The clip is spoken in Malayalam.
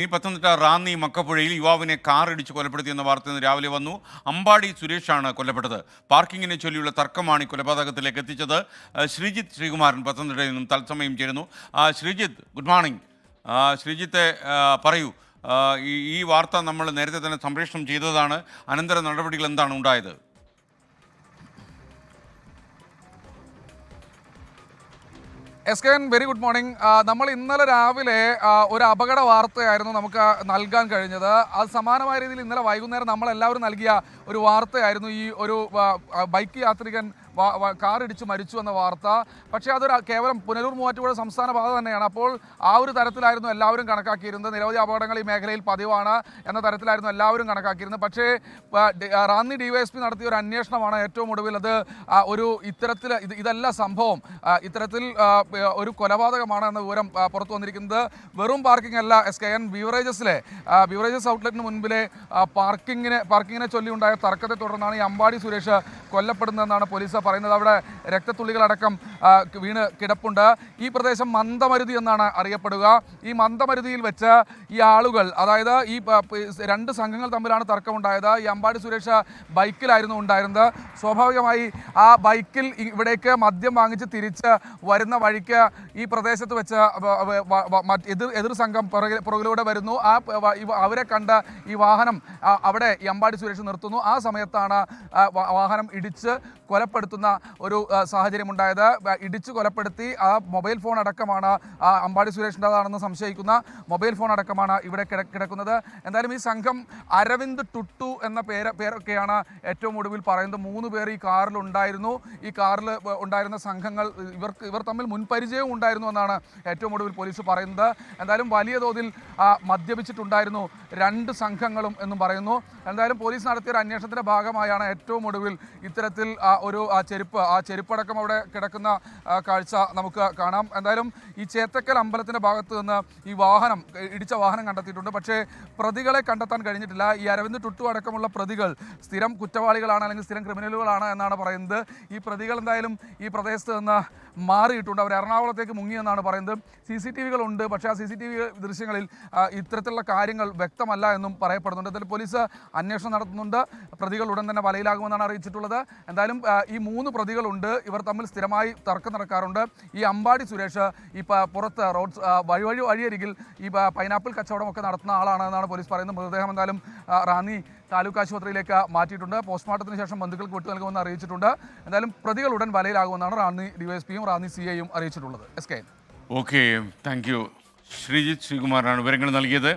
ഈ പത്തനംതിട്ട റാന്നി മക്കപ്പുഴയിൽ യുവാവിനെ കാറിടിച്ച് കൊലപ്പെടുത്തിയെന്ന വാർത്ത ഇന്ന് രാവിലെ വന്നു. അമ്പാടി സുരേഷാണ് കൊല്ലപ്പെട്ടത്. പാർക്കിങ്ങിനെ ചൊല്ലിയുള്ള തർക്കമാണ് ഈ കൊലപാതകത്തിലേക്ക് എത്തിച്ചത്. ശ്രീജിത്ത് ശ്രീകുമാരൻ പത്തനംതിട്ടയിൽ നിന്നും തത്സമയം ചേരുന്നു. ശ്രീജിത്ത് ഗുഡ് മോർണിംഗ് ശ്രീജിത്തെ പറയൂ. ഈ വാർത്ത നമ്മൾ നേരത്തെ തന്നെ സംപ്രേഷണം ചെയ്തതാണ്. അനന്തര നടപടികൾ എന്താണ് ഉണ്ടായത്? S K N very good morning നമ്മൾ ഇന്നലെ രാവിലെ ഒരു അപകട വാർത്തയായിരുന്നു നമുക്ക് നൽകാൻ കഴിഞ്ഞത്. അത് സമാനമായ രീതിയിൽ ഇന്നലെ വൈകുന്നേരം നമ്മളെല്ലാവരും നൽകിയ ഒരു വാർത്തയായിരുന്നു ഈ ഒരു ബൈക്ക് യാത്രികൻ ഇടിച്ച് മരിച്ചു എന്ന വാർത്ത. പക്ഷേ അതൊരു കേവലം പുനലൂർ മൂവാറ്റുപുഴ സംസ്ഥാന പാത തന്നെയാണ്. അപ്പോൾ ആ ഒരു തരത്തിലായിരുന്നു എല്ലാവരും കണക്കാക്കിയിരുന്നത്. നിരവധി അപകടങ്ങൾ ഈ മേഖലയിൽ പതിവാണ് എന്ന തരത്തിലായിരുന്നു എല്ലാവരും കണക്കാക്കിയിരുന്നത്. പക്ഷേ റാന്നി ഡിവൈഎസ്പി നടത്തിയ ഒരു അന്വേഷണമാണ് ഏറ്റവും ഒടുവിൽ അത് ഒരു ഇത്തരത്തിൽ ഇത് ഇതല്ല സംഭവം. ഇത്തരത്തിൽ ഒരു കൊലപാതകമാണ് എന്ന വിവരം പുറത്തു വന്നിരിക്കുന്നത്. വെറും പാർക്കിംഗ് അല്ല എസ് കെ എൻ ബീവറേജസിലെ ബീവറേജസ് ഔട്ട്ലെറ്റിന് മുൻപിലെ പാർക്കിങ്ങിനെ പാർക്കിങ്ങിനെ ചൊല്ലി ഉണ്ടായ തർക്കത്തെ തുടർന്നാണ് ഈ അമ്പാടി സുരേഷ് കൊല്ലപ്പെടുന്നതെന്നാണ് പോലീസ് പറയുന്നത് അവിടെ രക്തത്തുള്ളികളടക്കം വീണ് കിടപ്പുണ്ട്. ഈ പ്രദേശം മന്ദമരുതി എന്നാണ് അറിയപ്പെടുക. ഈ മന്ദമരുതിയിൽ വെച്ച് ഈ ആളുകൾ അതായത് ഈ രണ്ട് സംഘങ്ങൾ തമ്മിലാണ് തർക്കമുണ്ടായത്. ഈ അമ്പാടി സുരേഷ് ബൈക്കിലായിരുന്നു ഉണ്ടായിരുന്നത്. സ്വാഭാവികമായി ആ ബൈക്കിൽ ഇവിടേക്ക് മദ്യം വാങ്ങിച്ച് തിരിച്ച് വരുന്ന വഴിക്ക് ഈ പ്രദേശത്ത് വെച്ച് എതിർ എതിർ സംഘം പുറകിലൂടെ വരുന്നു. ആ അവരെ കണ്ട് ഈ വാഹനം അവിടെ ഈ അമ്പാടി സുരേഷ് നിർത്തുന്നു. ആ സമയത്താണ് വാഹനം ഇടിച്ച് കൊലപ്പെടുത്തുന്ന ഒരു ആ, സാഹചര്യം ഉണ്ടായത് വ- ഇടിച്ച് കൊലപ്പെടുത്തി ആ മൊബൈൽ ഫോൺ അടക്കമാണ് അമ്പാടി സുരേഷിന്റെതാണെന്ന് സംശയിക്കുന്ന മൊബൈൽ ഫോൺ അടക്കമാണ് ഇവിടെ കിട കിടക്കുന്നത്. എന്തായാലും ഈ സംഘം അരവിന്ദ് ടുട്ടു എന്ന പേര് പേരൊക്കെയാണ് ഏറ്റവും ഒടുവിൽ പറയുന്നത്. മൂന്ന് പേർ ഈ കാറിൽ ഉണ്ടായിരുന്നു. ഈ കാറിൽ ഉണ്ടായിരുന്ന സംഘങ്ങൾ ഇവർക്ക് ഇവർ തമ്മിൽ മുൻപരിചയവും ഉണ്ടായിരുന്നു എന്നാണ് ഏറ്റവും ഒടുവിൽ പോലീസ് പറയുന്നത്. എന്തായാലും വലിയ തോതിൽ മദ്യപിച്ചിട്ടുണ്ടായിരുന്നു രണ്ട് സംഘങ്ങളും എന്നും പറയുന്നു. എന്തായാലും പോലീസ് നടത്തിയ ഒരു അന്വേഷണത്തിന്റെ ഭാഗമായാണ് ഏറ്റവും ഒടുവിൽ ഇത്തരത്തിൽ ഒരു ചെരുപ്പ് ആ ചെരുപ്പടക്കം അവിടെ കിടക്കുന്ന കാഴ്ച നമുക്ക് കാണാം. എന്തായാലും ഈ ചേത്തക്കൽ അമ്പലത്തിന്റെ ഭാഗത്ത് നിന്ന് ഈ വാഹനം ഇടിച്ച വാഹനം കണ്ടെത്തിയിട്ടുണ്ട്. പക്ഷേ പ്രതികളെ കണ്ടെത്താൻ കഴിഞ്ഞിട്ടില്ല. ഈ അരവിന്ദ് ടുട്ടു അടക്കമുള്ള പ്രതികൾ സ്ഥിരം കുറ്റവാളികളാണ് അല്ലെങ്കിൽ സ്ഥിരം ക്രിമിനലുകളാണ് എന്നാണ് പറയുന്നത്. ഈ പ്രതികൾ എന്തായാലും ഈ പ്രദേശത്ത് നിന്ന് മാറിയിട്ടുണ്ട്. അവർ എറണാകുളത്തേക്ക് മുങ്ങിയെന്നാണ് പറയുന്നത്. സി സി ടി വികളുണ്ട്. പക്ഷേ ആ സി സി ടി വി ദൃശ്യങ്ങളിൽ ഇത്തരത്തിലുള്ള കാര്യങ്ങൾ വ്യക്തമല്ല എന്നും പറയപ്പെടുന്നുണ്ട്. എന്തായാലും പോലീസ് അന്വേഷണം നടത്തുന്നുണ്ട്. പ്രതികൾ ഉടൻ തന്നെ വലയിലാകുമെന്നാണ് അറിയിച്ചിട്ടുള്ളത്. എന്തായാലും ഈ മൂന്ന് പ്രതികളുണ്ട്. ഇവർ തമ്മിൽ സ്ഥിരമായി തർക്കം നടക്കാറുണ്ട്. ഈ അമ്പാടി സുരേഷ് ഈ പുറത്ത് റോഡ് വഴി വഴി വഴിയരികിൽ ഈ പൈനാപ്പിൾ കച്ചവടമൊക്കെ നടത്തുന്ന ആളാണ് എന്നാണ് പോലീസ് പറയുന്നത്. മൃതദേഹം എന്തായാലും റാന്നി താലൂക്ക് ആശുപത്രിയിലേക്ക് മാറ്റിയിട്ടുണ്ട്. പോസ്റ്റ്മോർട്ടത്തിന് ശേഷം ബന്ധുക്കൾക്ക് വിട്ടു നൽകുമെന്ന് അറിയിച്ചിട്ടുണ്ട്. എന്തായാലും പ്രതികൾ ഉടൻ വലയിലാകുമെന്നാണ് റാന്നി ഡിവൈഎസ്പിയും റാന്നി സി ഐയും അറിയിച്ചിട്ടുള്ളത്. S K okay thank you Sreejith ശ്രീകുമാറാണ് വിവരങ്ങൾ നൽകിയത്.